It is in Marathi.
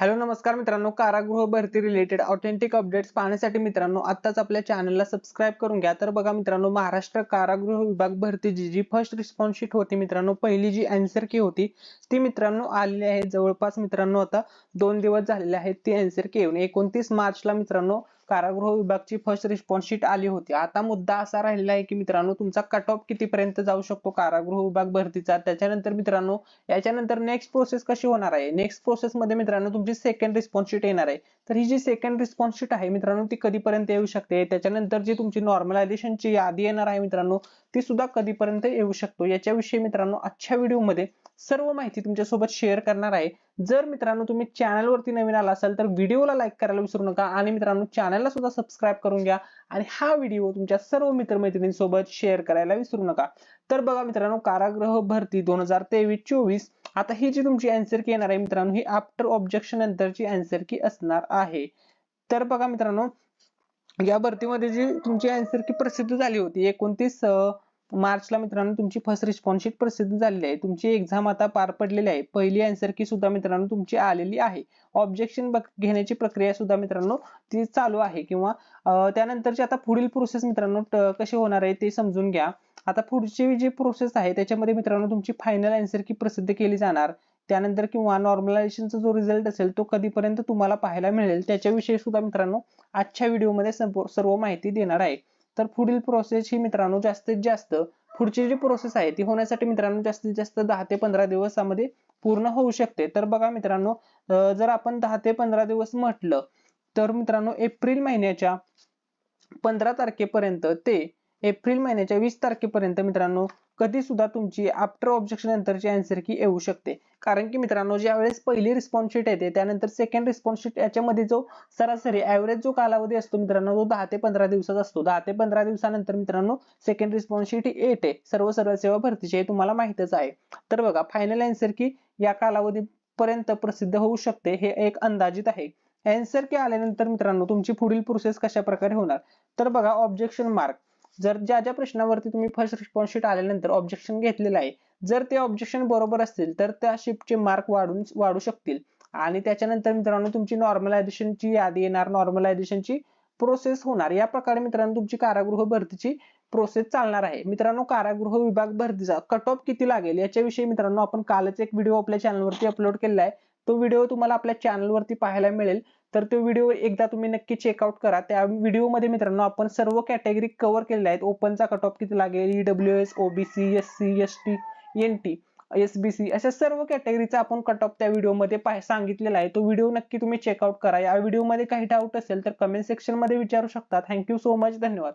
हॅलो नमस्कार मित्रांनो. कारागृह भरती रिलेटेड ऑथेंटिक अपडेट्स पाहण्यासाठी मित्रांनो आत्ताच आपल्या चॅनलला सबस्क्राईब करून घ्या. तर बघा मित्रांनो महाराष्ट्र कारागृह विभाग भरतीची जी फर्स्ट रिस्पॉन्स शीट होती मित्रांनो पहिली जी अँसर की होती ती मित्रांनो आलेली आहे जवळपास मित्रांनो आता दोन दिवस झालेले आहेत ती अँसर की येऊन एकोणतीस मार्चला मित्रांनो कारागृह विभागची फर्स्ट रिस्पॉन्स शीट आली होती. आता मुद्दा असा राहिलेला आहे की मित्रांनो तुमचा कट ऑफ कितीपर्यंत जाऊ शकतो? कारागृह विभाग भरतीचा. त्याच्यानंतर मित्रांनो याच्यानंतर नेक्स्ट प्रोसेस कशी होणार आहे? नेक्स्ट प्रोसेस मध्ये मित्रांनो तुमची सेकंड रिस्पॉन्स शीट येणार आहे. तर ही जी सेकंड रिस्पॉन्स शीट आहे मित्रांनो ती कधीपर्यंत येऊ शकते? त्याच्यानंतर जी तुमची नॉर्मलायझेशनची यादी येणार आहे मित्रांनो ती सुद्धा कधीपर्यंत येऊ शकतो? याच्याविषयी मित्रांनो आजच्या व्हिडिओमध्ये सर्व माहिती तुमच्यासोबत शेअर करणार आहे. जर मित्रांनो तुम्ही चॅनलवरती नवीन आला असाल तर व्हिडिओला लाईक करायला विसरू नका आणि मित्रांनो चॅनलला सुद्धा सबस्क्राईब करून घ्या आणि हा व्हिडिओ तुमच्या सर्व मित्रमैत्रिणींसोबत शेअर करायला विसरू नका. तर बघा मित्रांनो कारागृह भरती दोन हजार तेवीस चोवीस आता ही जी तुमची अँसर की येणार आहे मित्रांनो ही आफ्टर ऑब्जेक्शन नंतरची अँसर की असणार आहे. तर बघा मित्रांनो या भरतीमध्ये जी तुमची अँसर की प्रसिद्ध झाली होती एकोणतीस मार्चला मित्रांनो तुमची फर्स्ट रिस्पॉन्स शीट प्रसिद्ध झालेली आहे. तुमची एक्झाम आता पार पडलेली आहे. पहिली आन्सर की सुद्धा मित्रांनो तुमची आलेली आहे. ऑब्जेक्शन घेण्याची प्रक्रिया सुद्धा मित्रांनो ती चालू आहे. किंवा त्यानंतरची आता पुढील प्रोसेस मित्रांनो कशी होणार आहे ते समजून घ्या. आता पुढची जी प्रोसेस आहे त्याच्यामध्ये मित्रांनो तुमची फायनल आन्सर की प्रसिद्ध केली जाणार. त्यानंतर किंवा नॉर्मलायझेशनचा जो रिझल्ट असेल तो कधीपर्यंत तुम्हाला पाहायला मिळेल त्याच्याविषयी सुद्धा मित्रांनो आजच्या व्हिडिओमध्ये सर्व माहिती देणार आहे. तर पुढील प्रोसेस ही मित्रांनो जास्तीत जास्त पुढची जी प्रोसेस आहे ती होण्यासाठी मित्रांनो जास्तीत जास्त दहा ते पंधरा दिवसामध्ये पूर्ण होऊ शकते. तर बघा मित्रांनो जर आपण दहा ते पंधरा दिवस म्हटलं तर मित्रांनो एप्रिल महिन्याच्या पंधरा तारखेपर्यंत ते एप्रिल महिन्याच्या वीस तारखेपर्यंत मित्रांनो कधी सुद्धा तुमची आफ्टर ऑब्जेक्शन नंतरची आन्सर की येऊ शकते. कारण की मित्रांनो ज्या वेळेस पहिली रिस्पॉन्स शीट येते त्यानंतर सेकंड रिस्पॉन्स शीट याच्यामध्ये जो सरासरी ऍव्हरेज जो कालावधी असतो मित्रांनो तो दहा ते पंधरा दिवसाचा असतो. दहा ते पंधरा दिवसानंतर मित्रांनो सेकंड रिस्पॉन्स शीट येते. सर्व सर्व सेवा भरतीची हे तुम्हाला माहितच आहे. तर बघा फायनल आन्सर की या कालावधी पर्यंत प्रसिद्ध होऊ शकते हे एक अंदाजित आहे. आन्सर की आल्यानंतर मित्रांनो तुमची पुढील प्रोसेस कशा प्रकारे होणार? तर बघा ऑब्जेक्शन मार्क जर ज्या ज्या प्रश्नावरती तुम्ही फर्स्ट रिस्पॉन्स शीट आल्यानंतर ऑब्जेक्शन घेतलेलं आहे जर ते ऑब्जेक्शन बरोबर असतील तर त्या शिफ्टचे मार्क वाढून वाढू शकतील. आणि त्याच्यानंतर मित्रांनो तुमची नॉर्मलायझेशनची यादी येणार नॉर्मलायझेशनची प्रोसेस होणार. या प्रकारे मित्रांनो तुमची कारागृह भरतीची प्रोसेस चालणार आहे. मित्रांनो कारागृह विभाग भरतीचा कट ऑफ किती लागेल याच्याविषयी मित्रांनो आपण कालच एक व्हिडिओ आपल्या चॅनलवरती अपलोड केलेला आहे. तो व्हिडिओ तुम्हाला आपल्या चॅनलवरती पाहायला मिळेल. तर तो व्हिडिओ एकदा तुम्ही नक्की चेकआउट करा. त्या व्हिडिओमध्ये मित्रांनो आपण सर्व कॅटेगरी कव्हर केलेल्या आहेत. ओपनचा कट ऑफ किती लागेल? E W S OBC S C S T N T S B C अशा सर्व कॅटेगरीचा आपण कट ऑफ त्या व्हिडिओमध्ये सांगितलेला आहे. तो व्हिडिओ नक्की तुम्ही चेकआउट करा. या व्हिडिओमध्ये काही डाऊट असेल तर कमेंट सेक्शनमध्ये विचारू शकता. थँक्यू सो मच धन्यवाद.